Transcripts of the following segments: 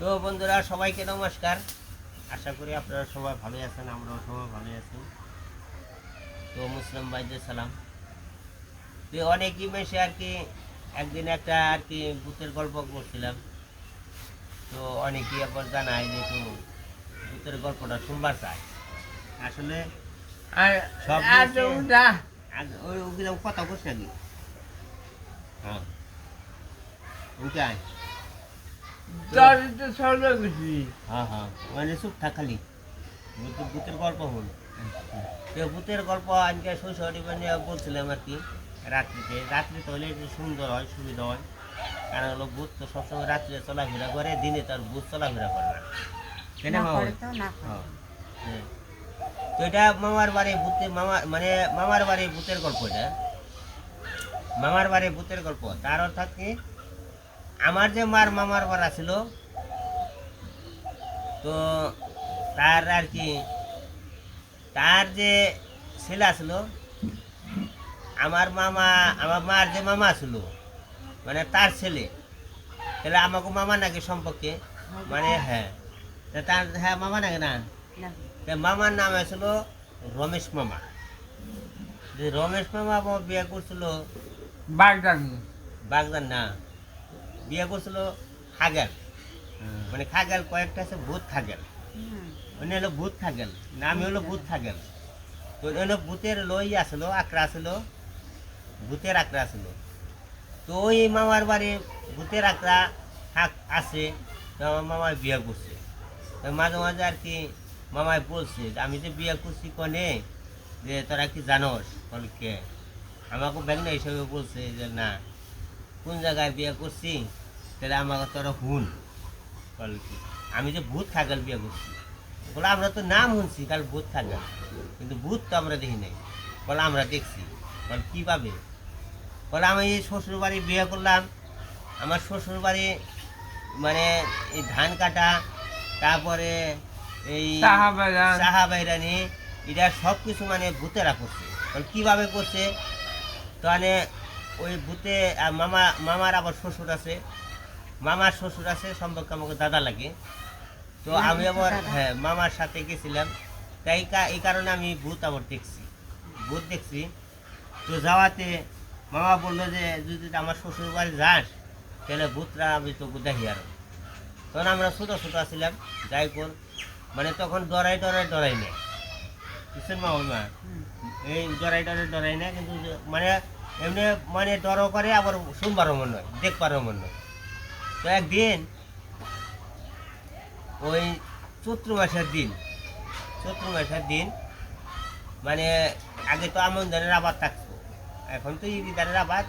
তো বন্ধুরা সবাইকে নমস্কার। আশা করি আপনারা সবাই ভালোই আছেন আমরাও সবাই ভালোই আছি। তো মুসলিম ভাইদের সালাম। তো অনেকই মেশে আর কি একদিন একটা আর কি ভূতের গল্প করছিলাম। তো অনেকেই আবার জানায় যে তো ভূতের গল্পটা শুনবার চায়। আসলে আর সব। ওই কথা বলছি নাকি? হ্যাঁ ওইটাই তোর তো ছোট কিছু হ্যাঁ হ্যাঁ। মানে চুপ থাক খালি। ভূতের গল্প হল। ভূতের গল্প আজকে শৈশবী মানে বলছিলাম আর কি রাত্রিতে। রাত্রিতে হলে সুন্দর হয় সুবিধা হয়। কারণ হলো ভূত তো সবসময় রাত্রে চলাফেরা করে দিনে তার ভূত চলাফেরা করে না। কেন মামা? তো। হ্যাঁ। তো এটা মামার বাড়ি ভূতের মামা মানে মামার বাড়ি ভূতের গল্প এটা। মামার বাড়ি ভূতের গল্প। তার অর্থাৎ কি আমার যে মার মামার বাড়া ছিল তো তার আর কি তার যে ছেলে ছিল আমার মামা আমার মার যে মামা ছিল মানে তার ছেলে তাহলে আমাকে মামা নাকি সম্পর্কে? মানে হ্যাঁ তার হ্যাঁ মামা নাকি না? মামার নাম ছিল রমেশ মামা। যে রমেশ মামা আমার বিয়ে করছিল বাগদানি বাগদান না বিয়ে করছিল খাগেল। মানে খাগেল কয়েকটা আছে ভূত খাগেল। মানে হলো ভূত খাগেল নামই হলো ভূত খাগেল। তো হলো ভূতের লই আসলো আকড়া আসলো ভূতের আকড়া আসলো। তো ওই মামার বাড়ি ভূতের আকড়া থাক আছে তো আমার মামায় বিয়ে করছে। তো মাঝে মাঝে আর কি মামায় বলছে যে আমি যে বিয়ে করছি কনে যে তোরা কি জানোস বলে কে? আমাকে ব্যাংনা হিসাবে বলছে যে না। কোন জায়গায় বিয়ে করছি তাহলে আমাকে তোরা হুন। বলে আমি যে ভূত খাগাল বিয়ে করছি। বলে আমরা তো নাম শুনছি কাল ভূত খাগাল কিন্তু ভূত তো আমরা দেখি নাই। বলে আমরা দেখছি। বলে কীভাবে? বলে আমি এই শ্বশুর বাড়ি বিয়ে করলাম। আমার শ্বশুর বাড়ি মানে এই ধান কাটা তারপরে এই সাহা বাইরানি এটা সব কিছু মানে ভূতেরা করছে। বলে কীভাবে করছে? তো মানে ওই ভূতে মামা মামার আবার শ্বশুর আছে। মামার শ্বশুর আছে সম্পর্কে আমাকে দাদা লাগে। তো হ্যাঁ, আমি আবার হ্যাঁ মামার সাথে গেছিলাম। তাই এই কারণে আমি ভূত আবার দেখছি। ভূত দেখছি। তো যাওয়াতে মামা বলল যে যদি আমার শ্বশুর বাড়ি যাস তাহলে ভূতরা আমি তোকে দেখি আরও। তখন আমরা ছোটো ছোটো ছিলাম যাই কর মানে তখন ডরাই ডরাই ডরাই নেই। বুঝছেন মা মা হুম। এই ডরাই ডরাই ডরাই না কিন্তু মানে এমনি মানে ডরও করে আবার শুনবারও মনে হয় দেখবারও মনে হয় তো একদিন ওই চৈত্র মাসের দিন চৈত্র মাসের দিন মানে আগে তো আমন ধানের আবাদ থাকতো এখন তো ইরি ধানের আবাদ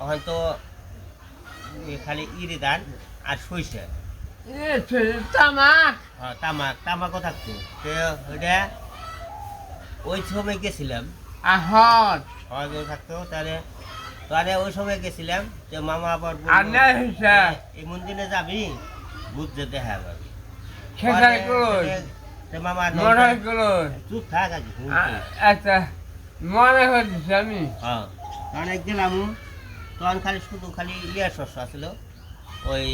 এখন তো খালি ইরি ধান আর সইষে তামাক! হ্যাঁ তামাক তামাকও থাকতো। তো ওইটা ওই সময় গেছিলাম থাকতো তাহলে তাহলে ওই সময় গেছিলাম যে মামা আবার "এই মন্দিরে যাবি? বুধ যেতে তো মামা চুপ থাক আচ্ছা মনে হচ্ছে আমি। হ্যাঁ। তখন খালি শুধু খালি ইয়ে শস্য ওই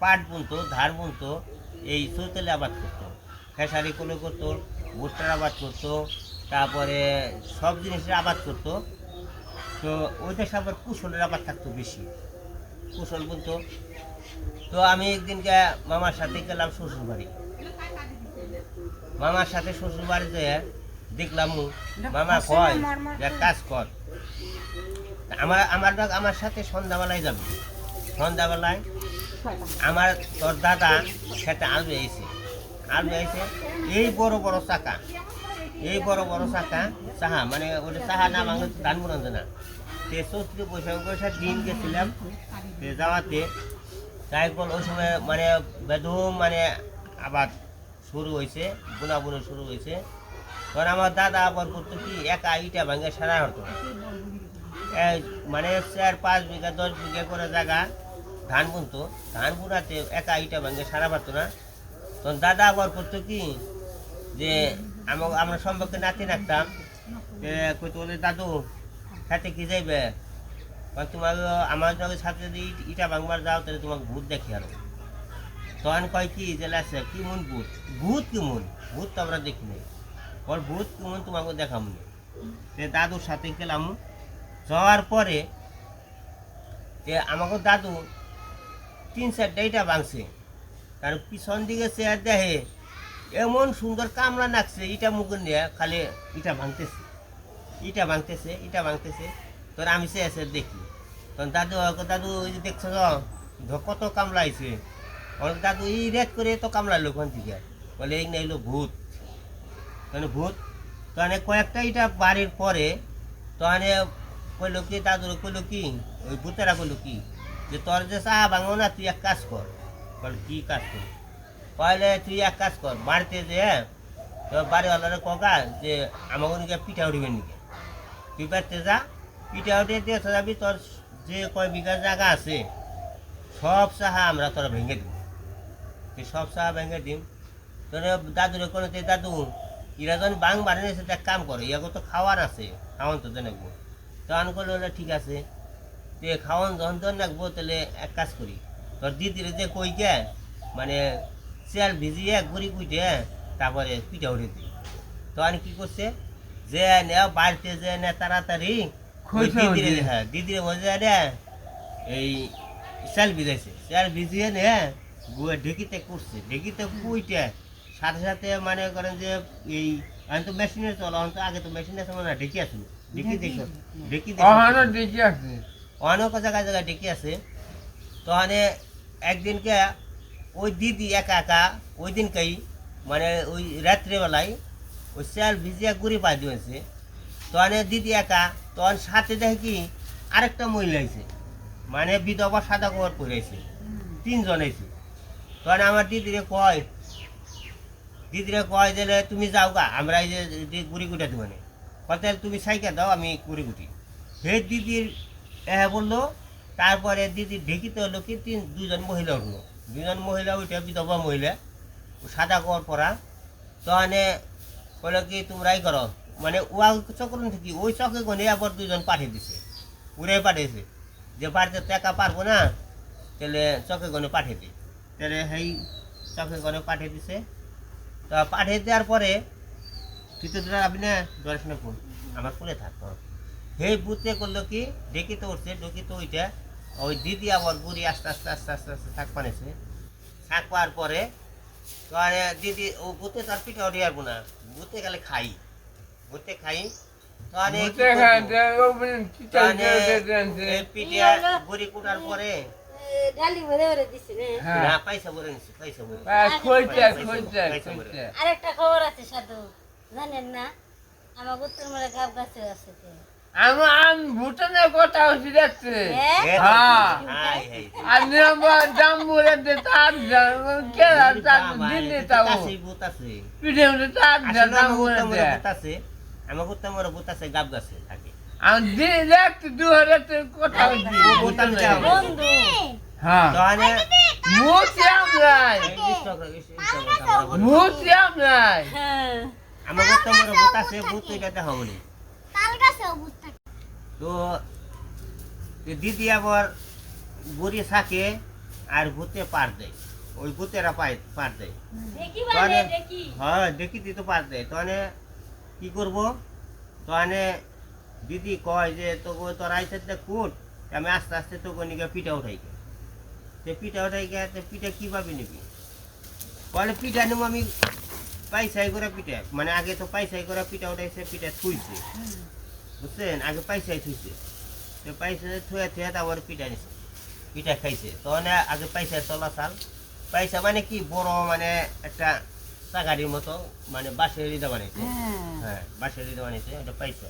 পাট বুনতো ধার বুনতো এই চৈতালি আবাদ করতো খেসারি কোলে করতো ভুট্টার আবাদ করতো তারপরে সব জিনিসের আবাদ করতো। তো ওই দেশে আবার কুশলের আবাদ থাকতো বেশি। কুশল বলতো তো আমি একদিনকে মামার সাথে গেলাম শ্বশুর বাড়ি মামার সাথে শ্বশুর বাড়ি যেয়ে দেখলাম মামা কয় যে কাজ কর। আমার আমার বাপ আমার সাথে সন্ধ্যাবেলায় যাবে। সন্ধ্যাবেলায় আমার তোর দাদা সেটা আলু এসে আলু এসে এই বড় বড় চাকা এই বড় বড় চাকা, চাহা মানে ওটা চাহা না বাংলা ধান বুনন্দ না সে চৌত্রিশ বৈশাখ বৈশাখ দিন গেছিলাম যাওয়াতে তাই বল ওই সময় মানে বেদম মানে আবার শুরু হয়েছে বুনা বুনো শুরু হয়েছে তখন আমার দাদা আবার করতো কি, একা ইটা ভাঙে সারা হতো মানে চার পাঁচ বিঘা দশ বিঘা করে জায়গা ধান বুনতো। ধান বুনাতে একা ইটা ভাঙে সারা পারতো না। তখন দাদা আবার করতো কি, যে আমরা সম্পর্কে নাতি রাখতাম। যে কইতো বলে, দাদু সাথে কি যাইবে? তোমাকে আমার যদি সাথে যদি ইট- ভাঙবার যাও, তাহলে তোমাকে ভূত দেখি আরও। তখন কয় কি, যে লাসে, কি মন ভূত? ভূত কি মন? ভূত তো আমরা দেখি নাই। ওর ভূত কি মন তোমাকে দেখাম না। তে, দাদুর সাথে গেলাম। যাওয়ার পরে তে আমাকে দাদু তিন চারটা ইটা ভাঙছে। তার পিছন দিকে চেয়ার দেখে এমন সুন্দর কামলা নাকছে, ইটা মুখে নিয়ে খালি ইটা ভাঙতেছে। ইটা ভাঙতেছে ইটা ভাঙতেছে। তোর আমি সে এসে দেখি। তখন দাদু দাদু, ওই যে দেখছ কত কামলা আইছে দাদু, এই রেট করে তো কামলালো ওখান থেকে। বলে, এই নাইলো ভূত। তখন ভূত, তখন কয়েকটা ইটা বাড়ির পরে, তখন কইলো কি, দাদুর কইলো কি, ওই ভূতেরা কইলো কি, যে তোর যে চা ভাঙো না, তুই এক কাজ কর। বল, কি কাজ কর কইলে তুই এক কাজ কর, বাড়িতে যে তোর বাড়িওয়ালারে ককা যে আমাকে নিকে পিঠা উঠিবেন নিকে? তুই বাড়িতে যা, পিঠা উঠে দিয়ে যাবি, তোর যে কয় বিঘা জায়গা আছে, সব চাহা আমরা তোরা ভেঙে দিব। তুই সব চাহা ভেঙে দিম। তোর দাদুরে কোনো তে দাদু, ইরা যখন বাং বাড়ি নিয়েছে এক কাম করে ইয়াকে তো খাওয়ার আছে, খাওয়ান তো দেনাকবো তখন করলে বলে ঠিক আছে, তে খাওয়ান যখন দেন রাখব তাহলে এক কাজ করি। তোর দিদির যে কই কে মানে চাল ভিজিয়ে গুড়ি কুইটে তারপরে পিঠা উঠে দিই। তখন কি করছে? যে নে বাড়িতে যে নে তাড়াতাড়ি দিদিরে হ্যাঁ দিদিরে রে এই চাল ভিজাইছে। চাল ভিজিয়ে নে গুয়ে ঢেকিতে করছে ঢেকিতে কুইটে সাথে সাথে মানে করেন যে এই আমি তো মেশিনে চলো আমি তো আগে তো মেশিনে চলো না ঢেকি আসলো ঢেকি দেখো ঢেকি আছে। অনেক জায়গায় জায়গায় ডেকে আছে। তো মানে একদিনকে ওই দিদি একা একা, ওই দিনকেই মানে ওই রাত্রেবেলায় ওই চাল ভিজিয়া গুড়ি পা দিয়েছে। তখন দিদি একা, তখন সাথে দেখে কি আরেকটা মহিলা আইছে মানে বিধবা সাদা কবর পরেছে তিনজন আইছে। তখন আমার দিদিরে কয় দিদিরে কয় যে তুমি যাও গা, আমরা এই যে গুড়ি গুটা দেবো না। কত তুমি সাইকেল দাও, আমি গুড়ি গুটি। হে দিদির হ্যাঁ বলল, তারপরে দিদি ঢেকিতে হলো কি, তিন, দুজন মহিলা উঠল। দুজন মহিলা, উঠে বিধবা মহিলা। সাদা কর পরা। তখন বলল কি, তোমরাই করো। মানে ওয়া চক্র থেকে ওই চকে গনে আবার দুজন পাঠিয়ে দিছে। উড়ে পাঠিয়েছে যে বাড়িতে টাকা পারব না, তাহলে চকে গনে পাঠিয়ে দিই তাহলে সেই চকে গনে পাঠিয়ে দিছে। তা পাঠিয়ে দেওয়ার পরে তুই তো আপনি না ধরিস না ফোন আমার ফোনে থাকতো। সেই বুঝতে করল কি ডেকে তো উঠছে ডেকে তো ওইটা ওই দিদি আবার বুড়ি আস্তে আস্তে আস্তে আস্তে আস্তে থাক পানেছে পাওয়ার পরে তো আর দিদি ও গুতে তার পিঠা উঠে আসব না বুতে গেলে খাই। বুতে খাই। বুড়ি কুটার পরে আরেকটা খবর আছে সাধু। জানেন না আমার উত্তর মারা গাব গাছে আছে তো। আমি আমি ভুটানের কথা হচ্ছে দেখছে হ্যাঁ? হ্যাঁ। হাই হাই আর নিরাম্বর তার তার দিল্লি তাও? পিঠে উঠে তার আমার আছে। আমার উত্তম ভূত আছে গাব গাছে থাকে। আমি দু হাজার কথা হচ্ছে। হ্যাঁ। হ্যাঁ। আমার উত্তম ভূত আছে ভূত বলি তাল গাছে অবস্থা তো দিদি আবার বুড়ি থাকে আর ভূতে পার দেয়। ওই ভূতেরা পায় পার দেয়। হ্যাঁ দেখি তুই তো পার দেয়। তাহলে কি করব? তাহলে দিদি কয় যে তোকে তোর আইসে কুট আমি আস্তে আস্তে তোকে নিকে পিঠা উঠাই গে সে পিঠা উঠাই গে তো পিঠা কীভাবে নিবি? বলে পিঠা নেব আমি পাইসাই করে পিঠা মানে আগে তো পাইসাই করে পিঠা উঠাইছে পিঠা থুইছে। বুঝছেন? আগে পাইসাই থুইছে। তো পাইসা থুয়ে থুয়ে তারপর পিঠা নিছে। পিঠা খাইছে। তখন আগে পাইসা চলা চাল পাইসা মানে কি বড় মানে একটা চাগাড়ির মতো মানে বাঁশের হৃদা বানাইছে। হ্যাঁ। বাঁশের হৃদা বানাইছে ওটা পয়সা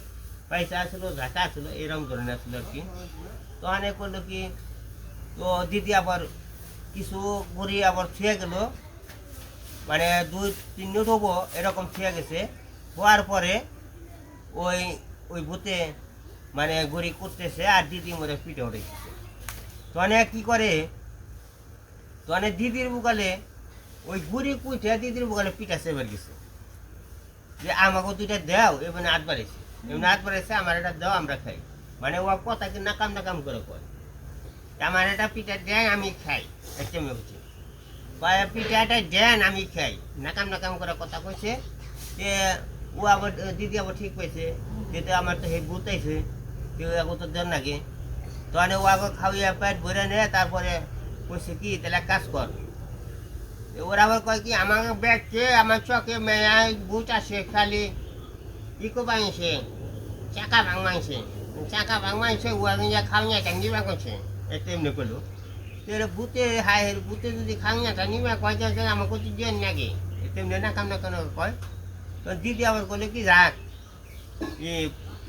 পয়সা আসলো ঝাঁকা আসলো এরকম ধরনের আসলো আর কি। তো অনেক করল কি তো দিদি আবার কিছু বুড়ি আবার ছুঁয়ে গেল। মানে দুই তিন মিনিট হব এরকম ছুঁয়ে গেছে। হওয়ার পরে ওই ওই ভূতে মানে গড়ি করতেছে আর দিদি মধ্যে পিঠে উঠেছে। তনে কি করে? তনে দিদির বুকালে ওই গুড়ি কুইঠে দিদির বুকালে পিঠা সেবার গেছে যে আমাকে দুইটা দেও এমনি হাত বাড়াইছে এমনি হাত বাড়াইছে আমার এটা দাও, আমরা খাই। মানে ও কথা কি নাকাম নাকাম করে কয়। আমার এটা পিঠা দেয় আমি খাই। মেয়ে হচ্ছে পিঠাটা দেন, আমি খাই। নাকাম নাকাম করে কথা কইছে। যে ও আবার দিদি আবার ঠিক কইছে, দিদি আমার তো সেই আইছে কেউ আগে তো দেন নাকি? তো আনে ও আগে খাওয়াইয়া পেট ভরে নে, তারপরে কইছে কি, তাহলে কাজ কর। ওরা আবার কয় কি আমার ব্যাগকে আমার চকে মেয়ায় ভূত আসে খালি ইকো বাংছে চাকা ভাঙ মাংছে চাকা ভাঙ মাংছে ও আগে খাওয়া টাঙ্গি বাংছে এতে এমনি করল তেরে ভূতে হাই ভূতে যদি খাওয়া টাঙ্গি বা কয় যে আমাকে তো দিয়ে নাকি? এমনি না কাম না কেন কয়? তো দিদি আবার বলে কি যাক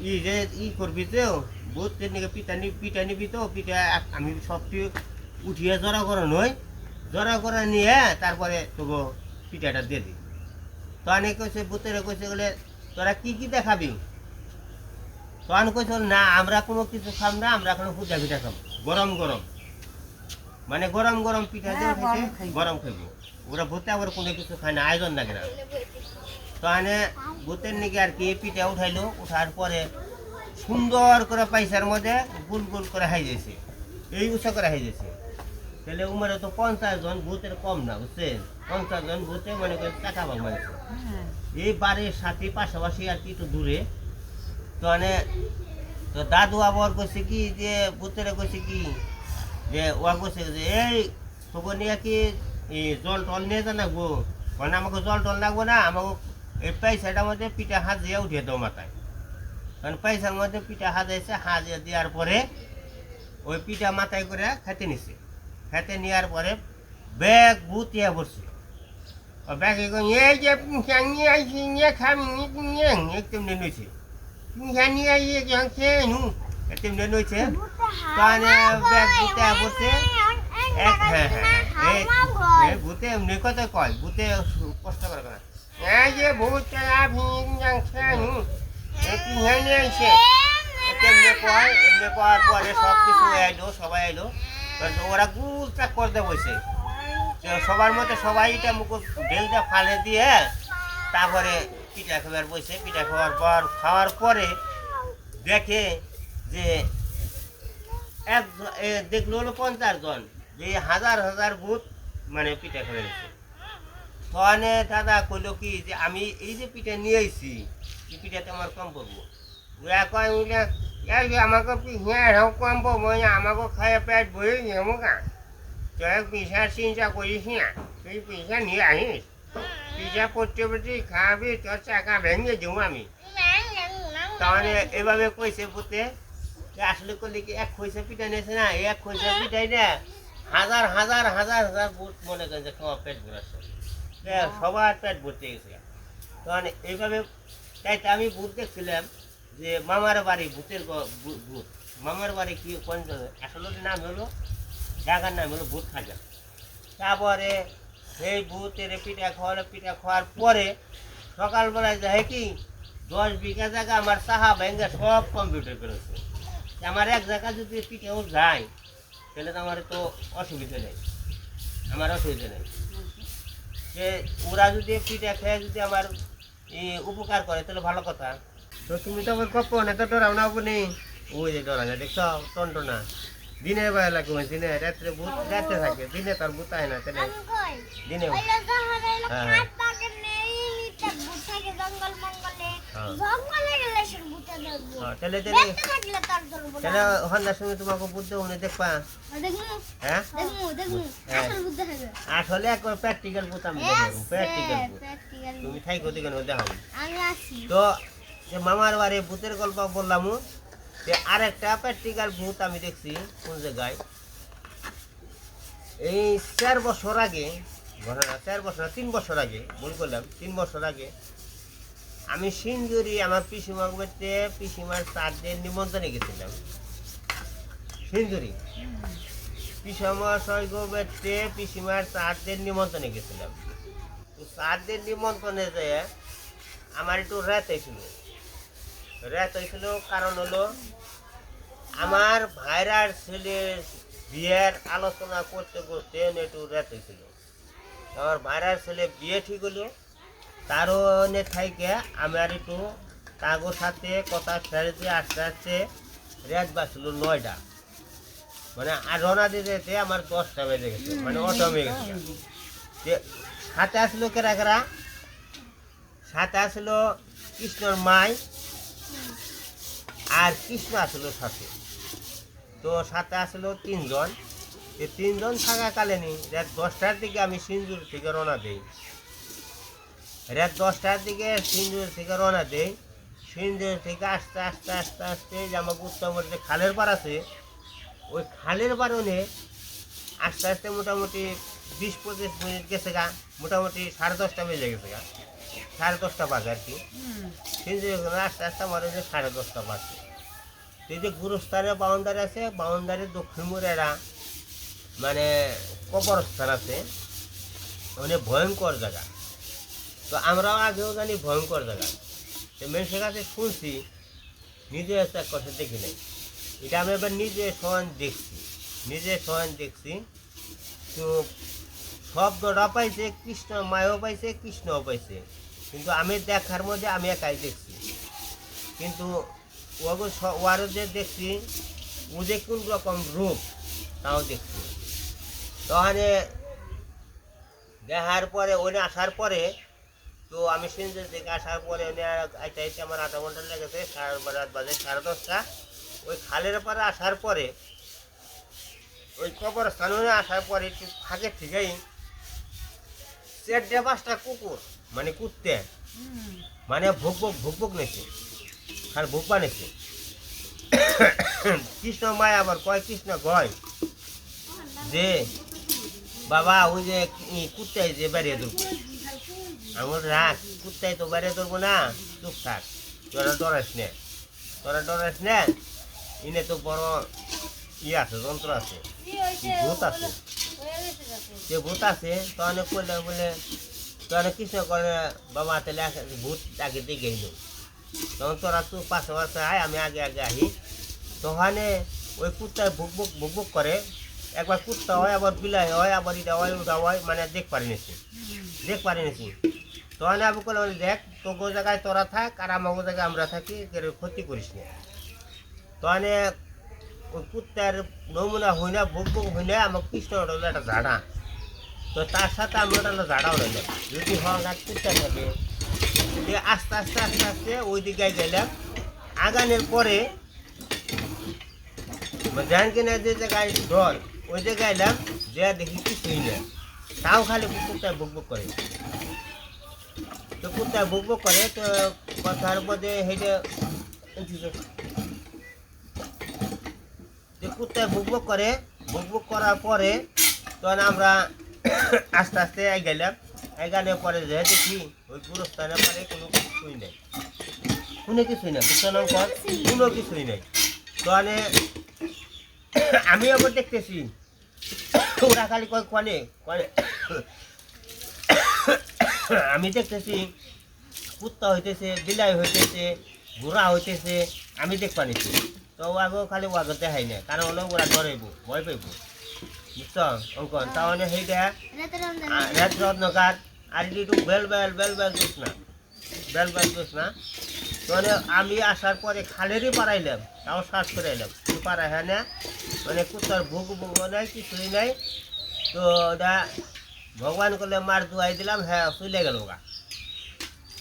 ই যে ই করবি তো ভূত নাকি পিতা নি পিঠা নিবি তো পিঠা আমি সবটি উঠিয়ে জড়া করে নই জড়া করে নিয়ে তারপরে তোকে পিঠাটা দিয়ে দিই তো অনেক কইছে ভূতের কইছে বলে তোরা কি কি দেখাবি? তখন কইছে না আমরা কোনো কিছু খাম না আমরা কোনো ফুটা পিঠা খাব গরম গরম। মানে গরম গরম পিঠা দিয়ে হ্যাঁ, গরম খাইবো। গরম খাইবো। ওরা ভূতে আবার কোনো কিছু খায় না আয়োজন লাগে না। তাহলে ভূতের নাকি আর কি পিঠা উঠাইলো উঠার পরে সুন্দর করে পয়সার মধ্যে গুল গুল করে হাই যাইছে এই উঁচা করে হাই যাইছে তাহলে উমারে তো পঞ্চাশ জন ভূতের কম না বুঝছেন? পঞ্চাশ জন ভূতে মনে করে টাকা ভাগ মানছে হ্যাঁ। এই বাড়ির সাথে পাশাপাশি আর কি একটু দূরে তো মানে তো দাদু আবার কইছে কি যে ভূতেরা কইছে কি যে ওয়া কইছে যে এই তোকে নিয়ে কি এই জল টল নিয়ে যা লাগবো? মানে আমাকে জল টল লাগবো না আমাকে এই পয়সাটার মধ্যে পিঠা হাজিয়ে উঠিয়ে দাও মাথায়। কারণ পয়সার মধ্যে পিঠা হাজাইছে হাজিয়ে দেওয়ার পরে ওই পিঠা মাথায় করে খেতে নিছে। খেতে নেওয়ার পরে ব্যাগ ভূতিয়া পড়ছে ও ব্যাগে কই এই যে নিয়ে আইছি নিয়ে খাবি আইয়ে খেয়ে নু ব্যাগ পড়ছে এক হ্যাঁ হ্যাঁ এই এই ভূতে এমনি কথা কয় ভূতে কষ্ট করে না পরে সব কিছু এলো সবাই এলো ওরা সবার মধ্যে সবাই এটা ফালে দিয়ে তারপরে পিঠা খাবার বসে পিঠা খাওয়ার পর খাওয়ার পরে দেখে যে এক দেখল হলো পঞ্চাশ জন, যে হাজার হাজার ভূত মানে পিঠা খেয়ে গেছে দাদা কইলো কি যে আমি এই যে পিঠা নিয়ে আইছি এই পিঠাতে আমার কম পড়ব ওরা কয় বলে, এই যে আমাকে পিঠা এরাও কম পড়ব আমাকে খায় পেট ভরে যাব গা। তুই পিঠা চিন্তা করিস না তুই পিঠা নিয়ে আহিস পিঠা পড়তে পড়তে খাবি তোর চাকা ভেঙে দেবো আমি। তাহলে এভাবে কইছে পুতে আসলে করলে কি এক খইসা পিঠা নিয়েছে না? এক খইসা পিঠাই না হাজার হাজার হাজার হাজার বুট মনে করেন যে খাওয়া পেট ভরাচ্ছে। সবার পেট ভরতে গেছে তখন এইভাবে, তাই আমি ভূত দেখছিলাম যে মামার বাড়ি ভূতের ভূত। মামার বাড়ি কি, কোন নাম হলো, জায়গার নাম হলো ভূত খাজা। তারপরে সেই ভূতের পিঠা খাওয়ালো, পিঠা খাওয়ার পরে সকালবেলায় যায় কি, দশ বিঘা জায়গা আমার সাহা ব্যাঙ্গে সব কম্পিউটার করেছে। আমার এক জায়গা যদি পিঠেও যায়, তাহলে তো আমার তো অসুবিধা নেই। আমার অসুবিধা নেই। যে ওরা যদি পিঠা খেয়ে যদি আমার ই, উপকার করে তাহলে ভালো কথা। তো তুমি তো আমার কপ না তো ডরাও না আপনি ওই যে ডরা না দেখছ? টনটনা দিনে বেলা লাগবে দিনে রাত্রে ভূত রাত্রে থাকে দিনে তার ভূত আয় না তাহলে দিনে হ্যাঁ। জঙ্গল হ্যাঁ। জঙ্গলে গেলে সে ভূতে দেখব হ্যাঁ, তাহলে তাহলে দেখতে থাকলে তার ধরবো তাহলে হন্দার সঙ্গে তোমাকে বুদ্ধ উনি দেখবা। হ্যাঁ হ্যাঁ। আসল একবার প্র্যাকটিক্যাল তুমি তো যে মামার বাড়ি ভূতের গল্প বললাম যে আরেকটা প্র্যাকটিক্যাল ভূত আমি দেখছি কোন জায়গায়? এই চার বছর আগে ঘটনা চার বছর তিন বছর আগে ভুল করলাম তিন বছর আগে আমি সিন্দুরি আমার পিসিমা বাড়িতে পিসিমার চারদের নিমন্ত্রণে গেছিলাম। সিন্দুরি পিসিমা সৈগ বাড়িতে পিসিমার চারদের নিমন্ত্রণে গেছিলাম। তো চারদের নিমন্ত্রণে যেয়ে আমার একটু রাত হয়েছিল। রাত হয়েছিল কারণ হলো আমার ভাইরার ছেলের বিয়ের আলোচনা করতে করতে একটু রাত হয়েছিল। আমার ভাইরার ছেলে বিয়ে ঠিক হলো। তারও থাইকে আমার একটু তাগোর সাথে কথা ছেড়ে আস্তে আস্তে রাত বাঁচলো নয়টা। মানে আর রওনা দিতে দিতে আমার দশটা বেজে গেছে মানে অটো হয়ে গেছে। যে সাথে আসলো কেরা কেরা সাথে আসলো কৃষ্ণর মাই আর কৃষ্ণ আসলো সাথে। তো সাথে আসলো তিনজন। তিনজন থাকাকালীনই রাত দশটার দিকে আমি সিন্দুর থেকে রওনা দিই। রাত দশটার দিকে সিন্দুর থেকে রওনা দেয় সিন্দুর থেকে আস্তে আস্তে আস্তে আস্তে যে আমার উত্তমের যে খালের পার আছে ওই খালের বারণে আস্তে আস্তে মোটামুটি বিশ পঁচিশ মিনিট গেছে গা মোটামুটি সাড়ে দশটা বেজে গেছে গা। সাড়ে দশটা বাজে আর কি। এখানে আস্তে আস্তে আমার যে সাড়ে দশটা বাজে। তো এই যে গুরুস্থানে বাউন্ডারি আছে বাউন্ডারির দক্ষিণ মোড়েরা মানে কবরস্থান আছে। মানে ভয়ঙ্কর জায়গা। তো আমরাও আগেও জানি ভয়ঙ্কর জায়গা। তো মানুষের কাছে শুনছি নিজে একটা কথা দেখি নাই। এটা আমি এবার নিজে সমান দেখছি, নিজে সমান দেখছি। তো শব্দটা পাইছে, কৃষ্ণ মায়ও পাইছে, কৃষ্ণও পাইছে। কিন্তু আমি দেখার মধ্যে আমি একাই দেখছি। কিন্তু ওয়ারও যে দেখছি, ও যে কোন রকম রূপ, তাও দেখছি। তখন দেখার পরে ওই আসার পরে তো আমি সিনজের থেকে আসার পরে আইতে আমার আধা ঘণ্টা লেগেছে, সাড়ে রাত বাজে সাড়ে দশটা। ওই খালের পারে আসার পরে, ওই কবরস্থানে আসার পরে ফাঁকে ঠিকই চারটে পাঁচটা কুকুর মানে কুত্তে মানে ভুক ভুক ভুক ভুক নেছে। আর ভুক বানেছে। কৃষ্ণ মায় আবার কয় কৃষ্ণ কয়? যে, বাবা, ওই যে ই কুত্তাই যে বেরিয়ে ধরবো আমার রাখ কুত্তাই তো বেরিয়ে ধরবো না। চুপ থাক, তোরা ডরাস নে। তোরা ডরাস নে, ইনে তো বড় ই আছে, যন্ত্র আছে। ভূত আছে? যে ভূত আছে তখন করলে বলে তখন কৃষ্ণ করে বাবা তাহলে ভূত আগে দিকে গেল তখন তোরা তুই পাশে পাশে আয়, আমি আগে আগে আহি। তখনে ওই কুত্তায় ভুক ভুক ভুক ভুক করে, একবার কুত্তা হয়, আবার বিলাই হয়, আবার এটা হয়, ওটা হয় মানে দেখ পারি নিছি দেখ পারি নিছি তখন আমি করলাম দেখ তোগো জায়গায় তোরা থাক আর আমাগো জায়গায় আমরা থাকি কেউ ক্ষতি করিস না। তখন ওই কুত্তার নমুনা হই না ভুক ভুক হই না আমার কৃষ্ণ হলো একটা ঝাড়া। তো তার সাথে আমি ওটা হলো ঝাড়াও রইলাম যদি হঠাৎ কুত্তা থাকে। আস্তে আস্তে আস্তে আস্তে ওই দিকে গেলাম। আগানের পরে কিনা যে জায়গায় ডর ওই জায়গায় এলাম যে দেখি কিছুই না তাও খালি কুত্তায় বুক বুক করে। তো কুত্তায় বুক করে, তো কথার মধ্যে হেঁটে যে কুত্তায় বুক বুক করে, বুক করার পরে তখন আমরা আস্তে আস্তে এগিয়ে গেলাম এগানোর পরে যে দেখি ওই গুরুস্থানের পরে কোনো কিছুই নেই। কোনো কিছুই নেই বুঝছেন অঙ্কন? কোনো কিছুই নেই। তাহলে আমি আবার দেখতেছি, ওরা খালি কয় কনে কনে আমি দেখতেছি, কুত্তা হইতেছে, বিলাই হইতেছে, ঘোড়া হইতেছে, আমি দেখ পানিছি তো আগে খালি ওয়াগত দেখাই না, কারণ হলো ওরা ডরাইব ভয় পাইব। বুঝছ, অঙ্কন? তাহলে সেইটা রাত রত্নকার আর একটু বেল বেল বেল বেল দিস না। বেল বেল দিস না। তাহলে আমি আসার পরে খালেরই পাড়াইলাম, তাও শ্বাস করে এলাম। পাড়াই হ্যাঁ না। মানে কুত্তার ভুক ভুক নাই, কিছুই নাই। তো ওটা ভগবান করলে মার দুয়াই দিলাম হ্যাঁ চলে গেল গা।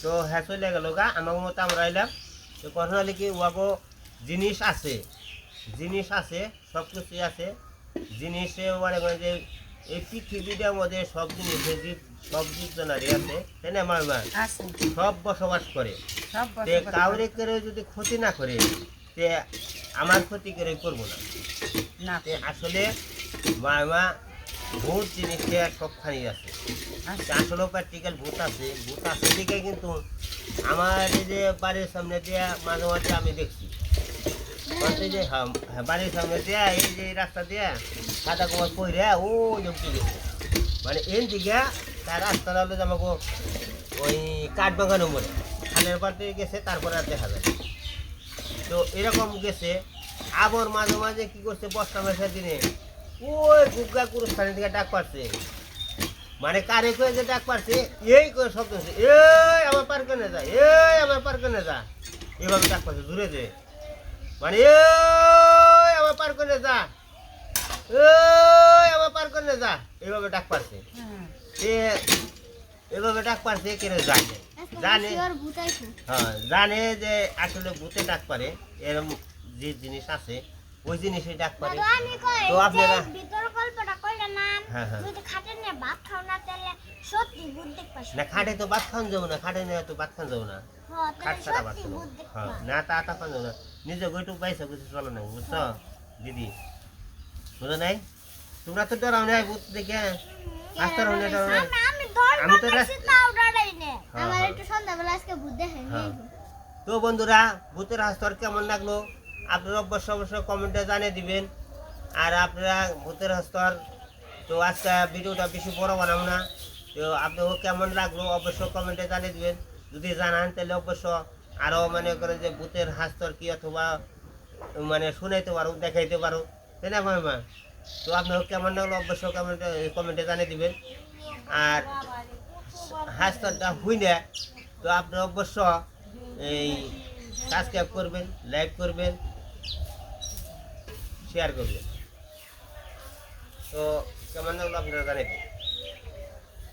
তো হ্যাঁ চলে গেল গা আমার মতো আমরা এলাম। তো কথা হলে কি ওয়াগো জিনিস আছে জিনিস আছে সব কিছুই আছে। জিনিসে মানে যে এই পৃথিবীটার মধ্যে সব জিনিসের জীব সব জীবজনারই আছে তাই না মার সব বসবাস করে। সব তে। কাউরে করে যদি ক্ষতি না করে তে আমার ক্ষতি করে করব না। আসলে মামা ভূত জিনিসটা সবখানি আছে আছে। তে আসলেও প্র্যাকটিক্যাল ভূত আছে ভূত আছে দিকে কিন্তু আমার এই যে বাড়ির সামনে দিয়ে মাঝে মাঝে আমি দেখছি। বলছে যে হ্যাঁ, হ্যাঁ, বাড়ির সামনে দিয়ে এই যে রাস্তা দিয়ে সাদা কুমার পইরে ও জমকি গেছে মানে এর দিকে তার রাস্তা হলো যে আমাকে ওই কাঠ বাগানো মরে খালের পাড়তে গেছে তারপরে আর দেখা যায় তো এরকম গেছে আবার মাঝে মাঝে কি করছে বর্ষা মাসের দিনে ওই গুগা কুরুস্থানের দিকে ডাক পাচ্ছে মানে কারে কয়ে যে ডাক পাচ্ছে এই করে শব্দ হচ্ছে এই আমার পার করে যা এই আমার পার করে যা। এভাবে ডাক পাচ্ছে দূরে যে। মানে এই আমার পার করে যা ওই আমার পার করে যা। এভাবে ডাক পারছে। সে এভাবে ডাক পারছে কেন জানে জানে। হ্যাঁ জানে যে আসলে ভূতে ডাক পারে এরকম যে জিনিস আছে ওই জিনিসে ডাক পারে। তো আপনারা ভিতর গল্পটা কইলে না। হ্যাঁ, হ্যাঁ। যদি খাটে নিয়ে ভাত খাও না তাহলে সত্যি ভূত দেখবা না খাটে তো ভাত খান যাব না খাটে নিয়ে তো ভাত খান যাব না। হ্যাঁ খাট ছাড়া ভাত হ্যাঁ না তা তা খান যাব না। নিজে গইটুক পাইছো কিছু চলো না বুঝছ? দিদি বুঝো নাই? তোমরা তো ডরাও নাই ভূত দেখে। না ডরাও নাই আমি তো না হ্যাঁ, আমার হ্যাঁ। একটু সন্ধ্যাবেলা আজকে ভূত দেখেন হ্যাঁ। তো বন্ধুরা ভূতের হাস্তর কেমন লাগল? আপনারা অবশ্যই অবশ্যই কমেন্টে জানিয়ে দিবেন। আর আপনারা ভূতের হাস্তর, তো আজকে ভিডিওটা বেশি বড় বানাবো না। তো আপনাকে কেমন লাগল অবশ্যই কমেন্টে জানিয়ে দিবেন। যদি জানান, তাহলে অবশ্য আরও মনে করেন যে ভূতের হাস্তর কি অথবা মানে শুনাইতে পারো, দেখাইতে পারো। তাই না, মামা? তো আপনাকে কেমন লাগল অবশ্যই কমেন্টে কমেন্টে জানিয়ে দিবেন। আর হাস্তরটা হুই না তো আপনি অবশ্য এই সাবস্ক্রাইব করবেন লাইক করবেন। শেয়ার করবেন। তো কেমন লাগল আপনারা জানাবেন